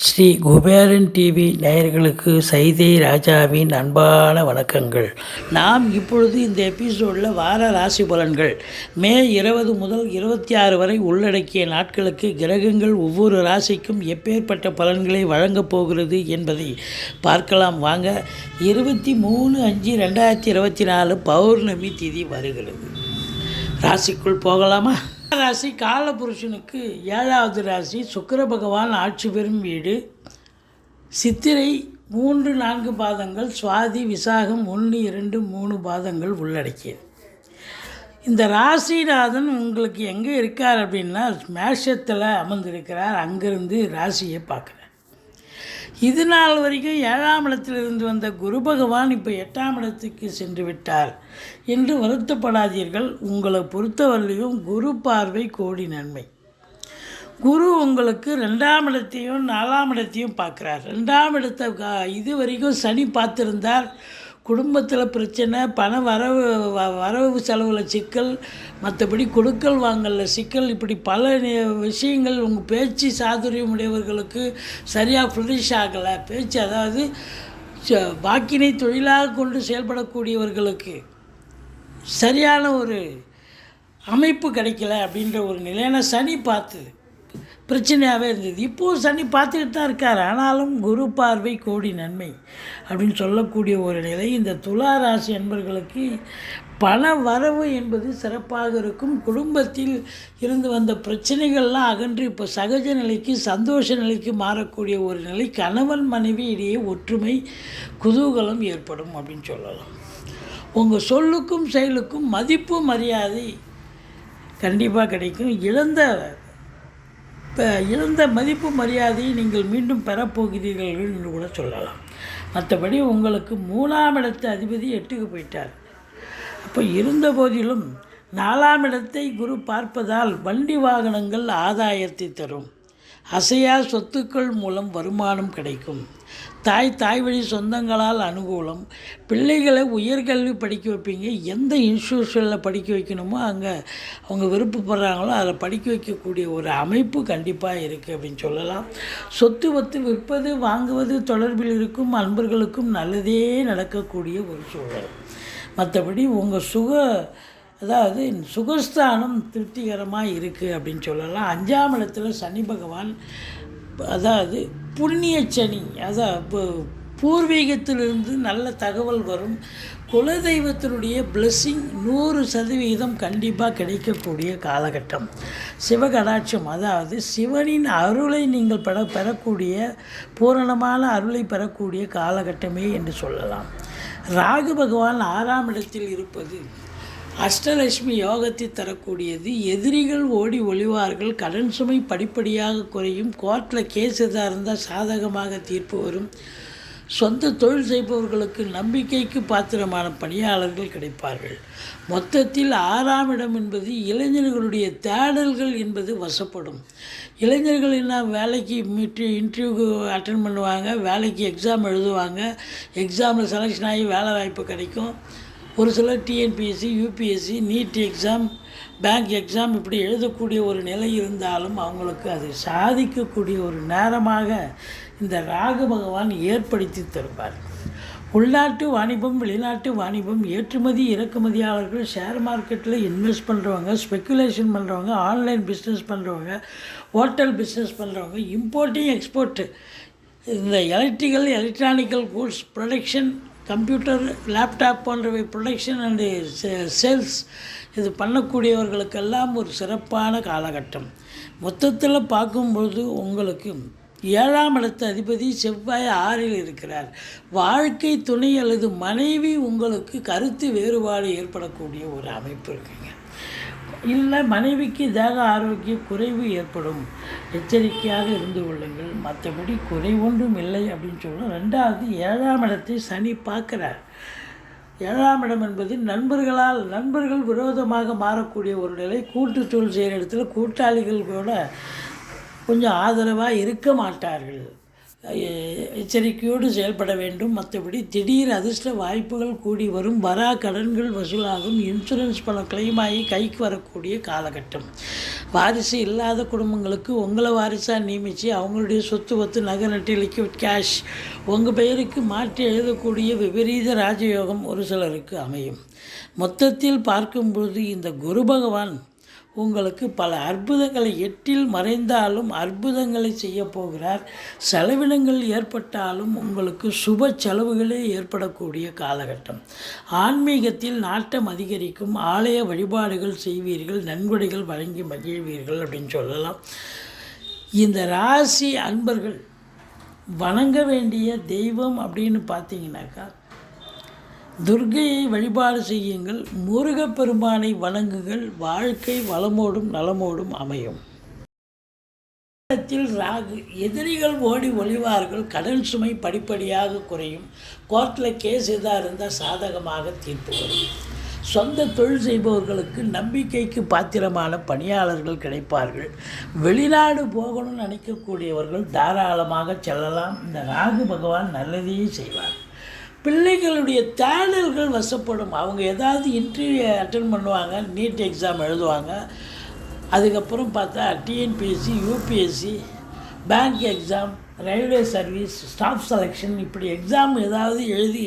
Sri Kuberan TV நேயர்களுக்கு சைதை ராஜாவின் அன்பான வணக்கங்கள். நாம் இப்பொழுது இந்த எபிசோடில் வார ராசி பலன்கள். மே இருபது முதல் இருபத்தி ஆறு வரை உள்ளடக்கிய நாட்களுக்கு கிரகங்கள் ஒவ்வொரு ராசிக்கும் எப்பேற்பட்ட பலன்களை வழங்கப் போகிறது என்பதை பார்க்கலாம். வாங்க இருபத்தி மூணு அஞ்சு ரெண்டாயிரத்தி இருபத்தி நாலு பௌர்ணமி திதி வருகிறது. ராசிக்குள் போகலாமா? ராசி காலபுருஷனுக்கு ஏழாவது ராசி சுக்கர பகவான் ஆட்சி பெறும் வீடு. சித்திரை மூன்று நான்கு பாதங்கள் சுவாதி விசாகம் ஒன்று இரண்டு மூணு பாதங்கள் உள்ளடக்கியது. இந்த ராசிநாதன் உங்களுக்கு எங்கே இருக்கார் அப்படின்னா மேஷத்தில் அமர்ந்திருக்கிறார். அங்கேருந்து ராசியை பார்க்குறார் இது நாள் வரைக்கும் ஏழாம் இடத்திலிருந்து வந்த குரு பகவான் இப்போ எட்டாம் இடத்துக்கு சென்று விட்டார். என்று வருத்தப்படாதீர்கள். உங்களை பொறுத்தவரையிலும் குரு பார்வை கோடி நன்மை. குரு உங்களுக்கு ரெண்டாம் இடத்தையும் நாலாம் இடத்தையும் பார்க்குறார். ரெண்டாம் இடத்தை கா- இது வரைக்கும் சனி பார்த்துருந்தார். குடும்பத்தில் பிரச்சனை பண வரவு வ- வரவு செலவில் சிக்கல் மற்றபடி கொடுக்கல் வாங்கல சிக்கல் இப்படி பல விஷயங்கள் உங்கள் பேச்சு சாதுரியம் உடையவர்களுக்கு சரியாக ஃப்ளரிஷ் ஆகலை. பேச்சு அதாவது ச- வாக்கினை தொழிலாக கொண்டு செயல்படக்கூடியவர்களுக்கு சரியான ஒரு அமைப்பு கிடைக்கல அப்படின்ற ஒரு நிலையான சனி பார்த்து பிரச்சனையாகவே இருந்தது. இப்போது சனி பார்த்துக்கிட்டு தான் இருக்கார். ஆனாலும் குரு பார்வை கோடி நன்மை அப்படின்னு சொல்லக்கூடிய ஒரு நிலை. இந்த துலா ராசி என்பர்களுக்கு பண வரவு என்பது சிறப்பாக இருக்கும். குடும்பத்தில் இருந்து வந்த பிரச்சனைகள்லாம் அகன்று இப்போ சகஜ நிலைக்கு சந்தோஷ நிலைக்கு மாறக்கூடிய ஒரு நிலை. கணவன் மனைவி இடையே ஒற்றுமை குதூகலம் ஏற்படும் அப்படின்னு சொல்லலாம். உங்கள் சொல்லுக்கும் செயலுக்கும் மதிப்பு மரியாதை கண்டிப்பாக கிடைக்கும். இழந்த இழந்த மதிப்பு மரியாதையை நீங்கள் மீண்டும் பெறப்போகிறீர்கள் என்று கூட சொல்லலாம். மற்றபடி உங்களுக்கு மூணாம் இடத்து அதிபதி எட்டுக்கு போயிட்டார். அப்போ இருந்த போதிலும் நாலாம் இடத்தை குரு பார்ப்பதால் வண்டி வாகனங்கள் ஆதாயத்தை தரும். அசையா சொத்துக்கள் மூலம் வருமானம் கிடைக்கும். தாய் தாய் வழி சொந்தங்களால் அனுகூலம். பிள்ளைகளை உயர்கல்வி படிக்க வைப்பீங்க. எந்த இன்ஸ்டியூஷனில் படிக்க வைக்கணுமோ அங்கே அவங்க விருப்பப்படுறாங்களோ அதில் படிக்க வைக்கக்கூடிய ஒரு அமைப்பு கண்டிப்பாக இருக்குது அப்படின்னு சொல்லலாம். சொத்து வத்து விற்பது வாங்குவது தொடர்பில் இருக்கும் அன்பர்களுக்கும் நல்லதே நடக்கக்கூடிய ஒரு சூழல். மற்றபடி உங்கள் சுக அதாவது சுகஸ்தானம் திருப்திகரமாக இருக்குது அப்படின்னு சொல்லலாம். அஞ்சாம் இடத்துல சனி பகவான் அதாவது புண்ணிய சனி அதாவது பூர்வீகத்திலிருந்து நல்ல தகவல் வரும். குலதெய்வத்தினுடைய பிளெஸ்ஸிங் நூறு சதவீதம் கண்டிப்பாக கிடைக்கக்கூடிய காலகட்டம். சிவகடாட்சம் அதாவது சிவனின் அருளை நீங்கள் பெற பெறக்கூடிய பூரணமான அருளை பெறக்கூடிய காலகட்டமே என்று சொல்லலாம். ராகு பகவான் ஆறாம் இடத்தில் இருப்பது அஷ்டலட்சுமி யோகத்தை தரக்கூடியது. எதிரிகள் ஓடி ஒளிவார்கள். கடன் சுமை படிப்படியாக குறையும். கோர்ட்டில் கேஸ் எதாக இருந்தால் சாதகமாக தீர்ப்பு வரும். சொந்த தொழில் செய்பவர்களுக்கு நம்பிக்கைக்கு பாத்திரமான பணியாளர்கள் கிடைப்பார்கள். மொத்தத்தில் ஆறாம் இடம் என்பது இளைஞர்களுடைய தேடல்கள் என்பது வசப்படும். இளைஞர்கள் என்ன வேலைக்கு மீட்டு இன்டர்வியூக்கு அட்டன் பண்ணுவாங்க வேலைக்கு எக்ஸாம் எழுதுவாங்க. எக்ஸாமில் செலெக்ஷன் ஆகி வேலை வாய்ப்பு கிடைக்கும். ஒரு சிலர் TNPSC UPSC NEET exam bank exam இப்படி எழுதக்கூடிய ஒரு நிலை இருந்தாலும் அவங்களுக்கு அது சாதிக்கக்கூடிய ஒரு நேரமாக இந்த ராகு பகவான் ஏற்படுத்தி தருவார். உள்நாட்டு வாணிபம் வெளிநாட்டு வாணிபம் ஏற்றுமதி இறக்குமதியாளர்கள் ஷேர் மார்க்கெட்டில் இன்வெஸ்ட் பண்ணுறவங்க ஸ்பெக்குலேஷன் பண்ணுறவங்க ஆன்லைன் பிஸ்னஸ் பண்ணுறவங்க ஹோட்டல் பிஸ்னஸ் பண்ணுறவங்க இம்போர்ட்டிங் எக்ஸ்போர்ட்டு இந்த electrical electronical goods production computer laptop போன்றவை ப்ரொடக்ஷன் அண்டு சேல்ஸ் இது பண்ணக்கூடியவர்களுக்கெல்லாம் ஒரு சிறப்பான காலகட்டம். மொத்தத்தில் பார்க்கும்பொழுது உங்களுக்கு ஏழாம் இடத்து அதிபதி செவ்வாய் ஆறில் இருக்கிறார். வாழ்க்கை துணை அல்லது மனைவி உங்களுக்கு கருத்து வேறுபாடு ஏற்படக்கூடிய ஒரு அமைப்பு இருக்குங்க. இல்லை மனைவிக்கு தேக ஆரோக்கிய குறைவு ஏற்படும். எச்சரிக்கையாக இருந்து கொள்ளுங்கள். மற்றபடி குறை ஒன்றும் இல்லை அப்படின்னு சொல்லணும் ரெண்டாவது ஏழாம் இடத்தை சனி பார்க்குறார். ஏழாம் இடம் என்பது நண்பர்களால் நண்பர்கள் விரோதமாக மாறக்கூடிய ஒரு நிலை. கூட்டு தொழில் செய்கிற இடத்துல கூட்டாளிகள் கூட கொஞ்சம் ஆதரவாக இருக்க மாட்டார்கள். எச்சரிக்கையோடு செயல்பட வேண்டும். மற்றபடி திடீர் அதிர்ஷ்ட வாய்ப்புகள் கூடி வரும். வரா கடன்கள் வசூலாகும். இன்சூரன்ஸ் பணம் claim ஆகி கைக்கு வரக்கூடிய காலகட்டம். வாரிசு இல்லாத குடும்பங்களுக்கு உங்களை வாரிசாக நியமித்து அவங்களுடைய சொத்து ஒத்து நகை நட்டு லிக்விட் கேஷ் உங்கள் பெயருக்கு மாற்றி எழுதக்கூடிய விபரீத ராஜயோகம் ஒரு சிலருக்கு அமையும். மொத்தத்தில் பார்க்கும்பொழுது இந்த குரு பகவான் உங்களுக்கு பல அற்புதங்களை எட்டில் மறைந்தாலும் அற்புதங்களை செய்ய போகிறார். செலவினங்கள் ஏற்பட்டாலும் உங்களுக்கு சுப செலவுகளே ஏற்படக்கூடிய காலகட்டம். ஆன்மீகத்தில் நாட்டம் அதிகரிக்கும். ஆலய வழிபாடுகள் செய்வீர்கள். நன்கொடைகள் வழங்கி மகிழ்வீர்கள் அப்படின்னு சொல்லலாம். இந்த ராசி அன்பர்கள் வணங்க வேண்டிய தெய்வம் அப்படின்னு பார்த்தீங்கன்னாக்கா துர்கையை வழிபாடு செய்யுங்கள். முருகப்பெருமானை வணங்குங்கள். வாழ்க்கை வளமோடும் நலமோடும் அமையும். ராகு எதிரிகள் ஓடி ஒளிவார்கள். கடன் சுமை படிப்படியாக குறையும். கோர்ட்டில் கேஸ் எதாக இருந்தால் சாதகமாக தீர்ப்பு வரும். சொந்த தொழில் செய்பவர்களுக்கு நம்பிக்கைக்கு பாத்திரமான பணியாளர்கள் கிடைப்பார்கள். வெளிநாடு போகணும்னு நினைக்கக்கூடியவர்கள் தாராளமாக செல்லலாம். இந்த ராகு பகவான் நல்லதையே செய்வார். பிள்ளைகளுடைய தேடல்கள் வசப்படும். அவங்க ஏதாவது இன்டர்வியூ அட்டன் பண்ணுவாங்க நீட் எக்ஸாம் எழுதுவாங்க. அதுக்கப்புறம் பார்த்தா TNPSC UPSC bank exam railway service staff selection இப்படி எக்ஸாம் ஏதாவது எழுதி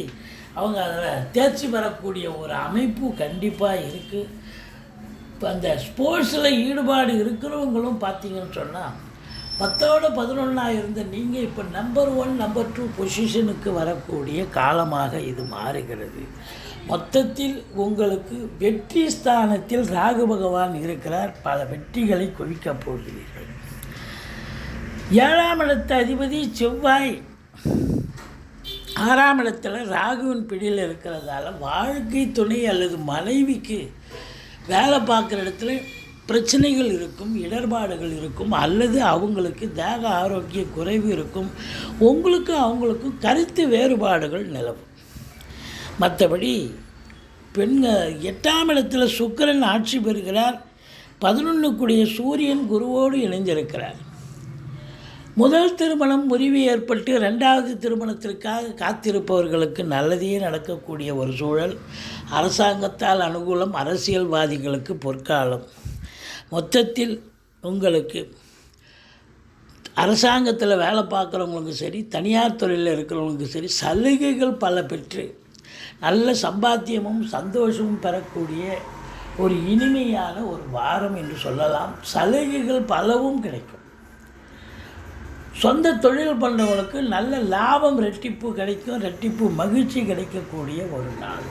அவங்க அதில் தேர்ச்சி பெறக்கூடிய ஒரு அமைப்பு கண்டிப்பாக இருக்குது இப்போ அந்த ஸ்போர்ட்ஸில் ஈடுபாடு இருக்கிறவங்களும் பார்த்தீங்கன்னு சொன்னால் பத்தோட பதினொன்றாக இருந்த நீங்கள் இப்போ நம்பர் ஒன் நம்பர் டூ பொசிஷனுக்கு வரக்கூடிய காலமாக இது மாறுகிறது. மொத்தத்தில் உங்களுக்கு வெற்றி ஸ்தானத்தில் ராகு பகவான் இருக்கிறார். பல வெற்றிகளை குவிக்கப் போகிறீர்கள். ஏழாம் இடத்து அதிபதி செவ்வாய். ஆறாம் இடத்துல ராகுவின் பிடியில் இருக்கிறதால வாழ்க்கை துணை அல்லது மனைவிக்கு வேலை பார்க்குற இடத்துல பிரச்சனைகள் இருக்கும் இடர்பாடுகள் இருக்கும் அல்லது அவங்களுக்கு தேக ஆரோக்கிய குறைவு இருக்கும். உங்களுக்கு அவங்களுக்கும் கருத்து வேறுபாடுகள் நிலவும். மற்றபடி பெண்கள் எட்டாம் இடத்துல சுக்கிரன் ஆட்சி பெறுகிறார். பதினொன்றுக்குடைய சூரியன் குருவோடு இணைந்திருக்கிறார். முதல் திருமணம் முறிவு ஏற்பட்டு ரெண்டாவது திருமணத்திற்காக காத்திருப்பவர்களுக்கு நல்லதே நடக்கக்கூடிய ஒரு சூழல். அரசாங்கத்தால் அனுகூலம் அரசியல்வாதிகளுக்கு பொற்காலம். மொத்தத்தில் உங்களுக்கு அரசாங்கத்தில் வேலை பார்க்குறவங்களுக்கும் சரி தனியார் துறையில் இருக்கிறவங்களுக்கும் சரி சலுகைகள் பல பெற்று நல்ல சம்பாத்தியமும் சந்தோஷமும் பெறக்கூடிய ஒரு இனிமையான ஒரு வாரம் என்று சொல்லலாம். சலுகைகள் பலவும் கிடைக்கும். சொந்த தொழில் பண்ணுறவங்களுக்கு நல்ல லாபம் ரெட்டிப்பு கிடைக்கும் ரெட்டிப்பு மகிழ்ச்சி கிடைக்கக்கூடிய ஒரு நாள்.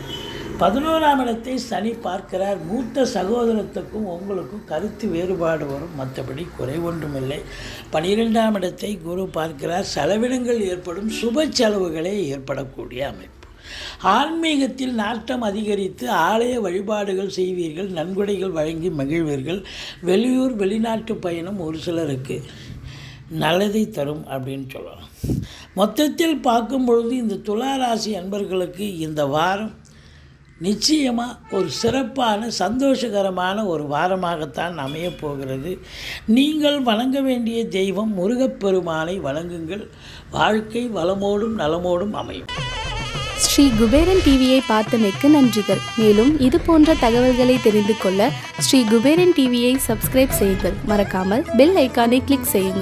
பதினோராம் இடத்தை சனி பார்க்கிறார். மூத்த சகோதரத்துக்கும் உங்களுக்கும் கருத்து வேறுபாடு வரும். மற்றபடி குறை ஒன்றுமில்லை. பனிரெண்டாம் இடத்தை குரு பார்க்கிறார். செலவினங்கள் ஏற்படும். சுப செலவுகளே ஏற்படக்கூடிய அமைப்பு. ஆன்மீகத்தில் நாட்டம் அதிகரித்து ஆலய வழிபாடுகள் செய்வீர்கள். நன்கொடைகள் வழங்கி மகிழ்வீர்கள். வெளியூர் வெளிநாட்டு பயணம் ஒரு சிலருக்கு நல்லதை தரும் அப்படின்னு சொல்லலாம். மொத்தத்தில் பார்க்கும் பொழுது இந்த துலா ராசி அன்பர்களுக்கு இந்த வாரம் நிச்சயமாக ஒரு சிறப்பான சந்தோஷகரமான ஒரு வாரமாகத்தான் அமையப் போகிறது. நீங்கள் வணங்க வேண்டிய தெய்வம் முருகப்பெருமானை வணங்குங்கள். வாழ்க்கை வளமோடும் நலமோடும் அமையும். ஸ்ரீ குபேரன் டிவியை பார்த்தமைக்கு நன்றிகள். மேலும் இது போன்ற தகவல்களை தெரிந்து கொள்ள ஸ்ரீ குபேரன் டிவியை சப்ஸ்கிரைப் செய்யுங்கள். மறக்காமல் பெல் ஐக்கானை கிளிக் செய்யுங்கள்.